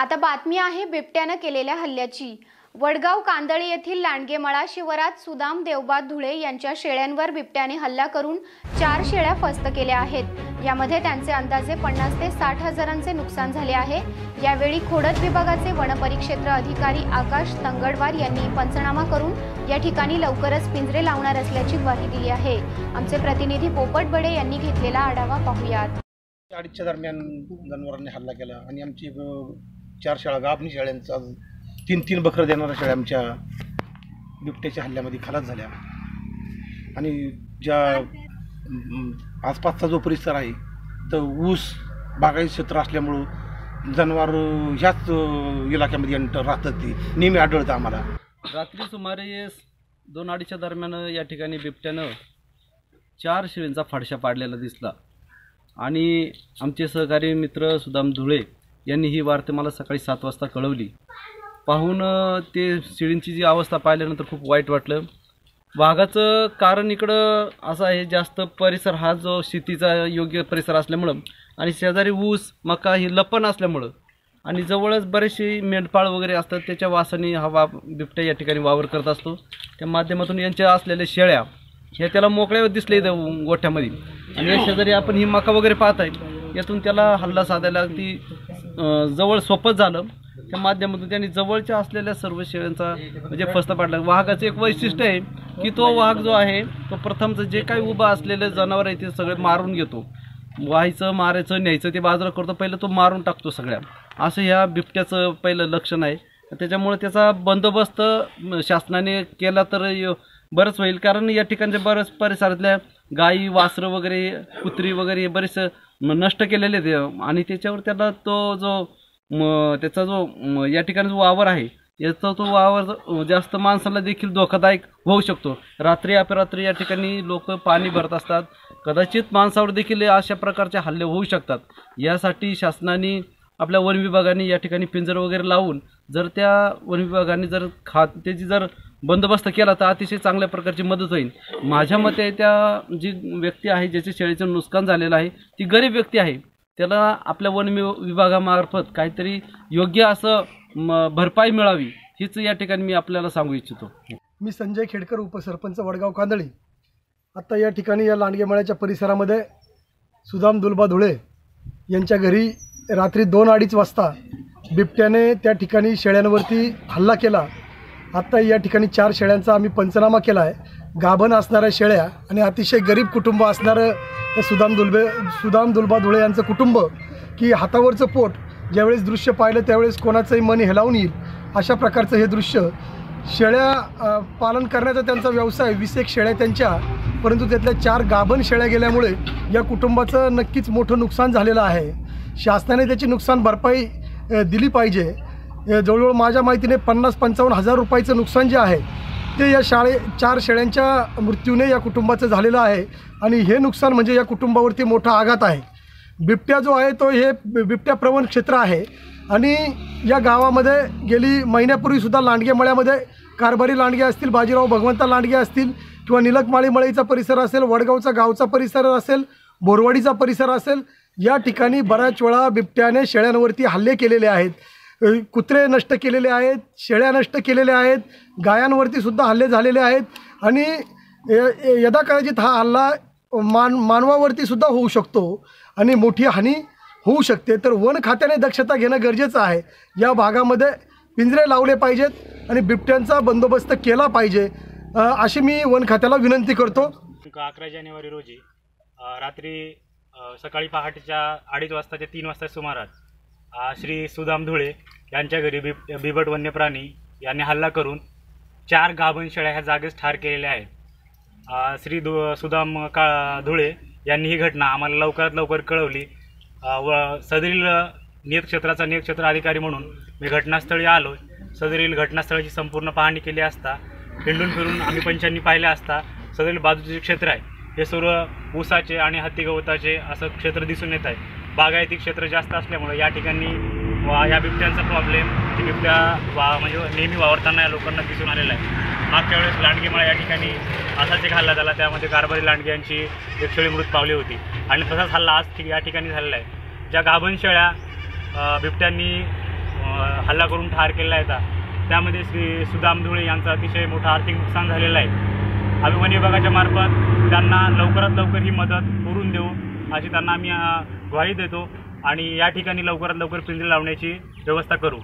आता बातमी आहे बिबट्यानं केलेल्या हल्ल्याची. वडगाव कांदळी येथील लांडगेमळा शिवारात सुदाम देवबा धुळे यांच्या शेळ्यांवर बिबट्याने हल्ला करून चार शेळ्या फस्त केल्या आहेत. यामध्ये त्यांचे अंदाजे पन्नास ते साठ हजारांचे नुकसान झाले आहे. यावेळी खोडद विभागाचे वनपरिक्षेत्र अधिकारी आकाश तंगडवार यांनी पंचनामा करून या ठिकाणी लवकरच पिंजरे लावणार असल्याची ग्वाही दिली आहे. आमचे प्रतिनिधी पोपट बडे यांनी घेतलेला आढावा पाहूयात. अडीचच्या दरम्यान जनावरांनी हल्ला केला आणि आमची चार शाळा गाभणी शाळांचा तीन तीन बकरं देणाऱ्या शाळा आमच्या बिबट्याच्या हल्ल्यामध्ये खालाच झाल्या. आणि ज्या आसपासचा जो परिसर आहे तर ऊस बागायत क्षेत्र असल्यामुळं जनावर ह्याच इलाक्यामध्ये राहतात ती. नेहमी आढळतं आम्हाला. रात्री सुमारे दोन अडीचच्या दरम्यान या ठिकाणी बिबट्यानं चार शेळींचा फाडशा पाडलेला दिसला. आणि आमचे सहकारी मित्र सुदाम धुळे यांनी ही वार्ता मला सकाळी सात वाजता कळवली. पाहून ते शिळींची जी अवस्था पाहिल्यानंतर खूप वाईट वाटलं. वाघाचं कारण इकडं असं आहे जास्त परिसर हा जो शेतीचा योग्य परिसर असल्यामुळं आणि शेजारी ऊस मका ही लपण असल्यामुळं आणि जवळच बरेचसे मेंढपाळ वगैरे असतात त्याच्या वासाने हा वा बिबट्या या ठिकाणी वावर करत असतो. त्या माध्यमातून यांच्या असलेल्या शेळ्या ह्या त्याला मोकळ्यावर दिसले गोठ्यामध्ये. आणि या शेजारी आपण ही मका वगैरे पाहत आहे यातून त्याला हल्ला साधायला अगदी जवळ सोपंच झालं. त्या माध्यमातून त्यांनी जवळच्या असलेल्या सर्व शेळ्यांचा म्हणजे फस्त पाडला. वाघाचं एक वैशिष्ट्य आहे की तो वाघ जो आहे तो प्रथमचं जे काही उभं असलेले जनावर आहे ते सगळे मारून घेतो. व्हायचं मारायचं न्यायचं ते बाजूला करतो. पहिलं तो मारून टाकतो सगळ्या. असं ह्या बिबट्याचं पहिलं लक्षण आहे. त्याच्यामुळे त्याचा बंदोबस्त शासनाने केला तर य- बरंच होईल. कारण या ठिकाणच्या बऱ्याच परिसरातल्या गायी वासरं वगैरे कुत्री वगैरे बरेच नष्ट केलेले आहेत. आणि त्याच्यावर त्याला तो जो त्याचा जो या ठिकाणी जो वावर आहे याचा तो वावर जास्त माणसाला देखील धोकादायक होऊ शकतो. रात्री अपरात्री या ठिकाणी लोक पाणी भरत असतात. कदाचित माणसावर देखील अशा प्रकारचे हल्ले होऊ शकतात. यासाठी शासनाने आपल्या वन विभागाने या ठिकाणी पिंजर वगैरे लावून जर त्या वन विभागाने जर खा त्याची जर बंदोबस्त केला तर अतिशय चांगल्या प्रकारची मदत होईल. माझ्या मते त्या जी व्यक्ती आहे ज्याच्या शेळीचं नुकसान झालेलं आहे ती गरीब व्यक्ती आहे. त्याला आपल्या वन विभागामार्फत काहीतरी योग्य असं म, भरपाई मिळावी हीच या ठिकाणी मी आपल्याला सांगू इच्छितो. मी संजय खेडकर उपसरपंच वडगाव कांदळी. आत्ता या ठिकाणी या लांडगेमळ्याच्या परिसरामध्ये सुदाम दुलबा धुळे यांच्या घरी रात्री दोन अडीच वाजता बिबट्याने त्या ठिकाणी शेळ्यांवरती हल्ला केला. आत्ता या ठिकाणी चार शेळ्यांचा आम्ही पंचनामा केला आहे. गाभण असणाऱ्या शेळ्या आणि अतिशय गरीब कुटुंब असणारं सुदाम दुलबे सुदाम दुलबा धुळे यांचं कुटुंब की हातावरचं पोट ज्यावेळेस दृश्य पाहिलं त्यावेळेस कोणाचंही मन हेलावून येईल अशा प्रकारचं हे दृश्य. शेळ्या पालन करण्याचा त्यांचा व्यवसाय वीस एक शेळ्या त्यांच्या परंतु त्यातल्या चार गाभण शेळ्या गेल्यामुळे या कुटुंबाचं नक्कीच मोठं नुकसान झालेलं आहे. शासनाने त्याची नुकसान भरपाई दिली पाहिजे. जवळजवळ माझ्या माहितीने पन्नास पंचावन्न हजार रुपयाचं नुकसान जे आहे ते या शाळे चार शेळ्यांच्या मृत्यूने या कुटुंबाचं झालेलं आहे. आणि हे नुकसान म्हणजे या कुटुंबावरती मोठा आघात आहे. बिबट्या जो आहे तो हे बिबट्या प्रवण क्षेत्र आहे. आणि या गावामध्ये गेली महिन्यापूर्वीसुद्धा लांडगे मळ्यामध्ये कारभारी लांडगे असतील बाजीराव भगवंता लांडगे असतील किंवा निलकमाळी मळईचा परिसर असेल वडगावचा गावचा परिसर असेल बोरवाडीचा परिसर असेल या ठिकाणी बऱ्याच वेळा बिबट्याने शेळ्यांवरती हल्ले केलेले आहेत. कुत्रे नष्ट केलेले आहेत शेळ्या नष्ट केलेल्या आहेत गायांवरती सुद्धा हल्ले झालेले आहेत आणि य- कदाचित यदाकदाचित हा हल्ला मान मानवावरती सुद्धा होऊ शकतो आणि मोठी हानी होऊ शकते तर वन खात्याने दक्षता घेणं गरजेचं आहे. या भागामध्ये पिंजरे लावले पाहिजेत आणि बिबट्यांचा बंदोबस्त केला पाहिजे अशी मी वन खात्याला विनंती करतो. अकरा जानेवारी रोजी रात्री सकाळी पहाटेच्या अडीच वाजता ते तीन वाजता सुमारास श्री सुदाम धुळे यांच्या घरी बिब बिबट वन्य प्राणी यांनी हल्ला करून चार गाभण शेळ्या ह्या जागेस ठार केलेल्या आहेत. श्री दु सुदाम का धुळे यांनी ही घटना आम्हाला लवकरात लवकर कळवली. व सदरील नियतक्षेत्राचा नियतक्षेत्र अधिकारी म्हणून मी घटनास्थळी आलो सदरील घटनास्थळाची संपूर्ण पाहणी केली असता हिंडून फिरून आम्ही पंचांनी पाहिले असता सदरील बाजूचे क्षेत्र आहे हे सर्व ऊसाचे आणि हत्ती गवताचे असं क्षेत्र दिसून येत आहे. बागायती क्षेत्र जास्त असल्यामुळं या ठिकाणी वा या बिबट्यांचा प्रॉब्लेम ती बिबट्या वा म्हणजे नेहमी वावरताना या लोकांना दिसून आलेला आहे. मागच्या वेळेस लांडगेमाळा या ठिकाणी असाच एक हल्ला झाला त्यामध्ये गारबरी लांडग्यांची एक शेळी मृत पावली होती. आणि तसाच हल्ला आज या ठिकाणी झालेला आहे. ज्या गाभण शेळ्या बिबट्यांनी हल्ला करून ठार केलेला आहे त्यामध्ये श्री सुदाम धुळे यांचं अतिशय मोठं आर्थिक नुकसान झालेलं आहे. अभिमान विभागाच्या मार्फत त्यांना लवकरात लवकर ही मदत करून देऊ अशी त्यांना आम्ही ग्वाही देतो आणि या ठिकाणी लवकरात लवकर पिंजरे लावण्याची व्यवस्था करू.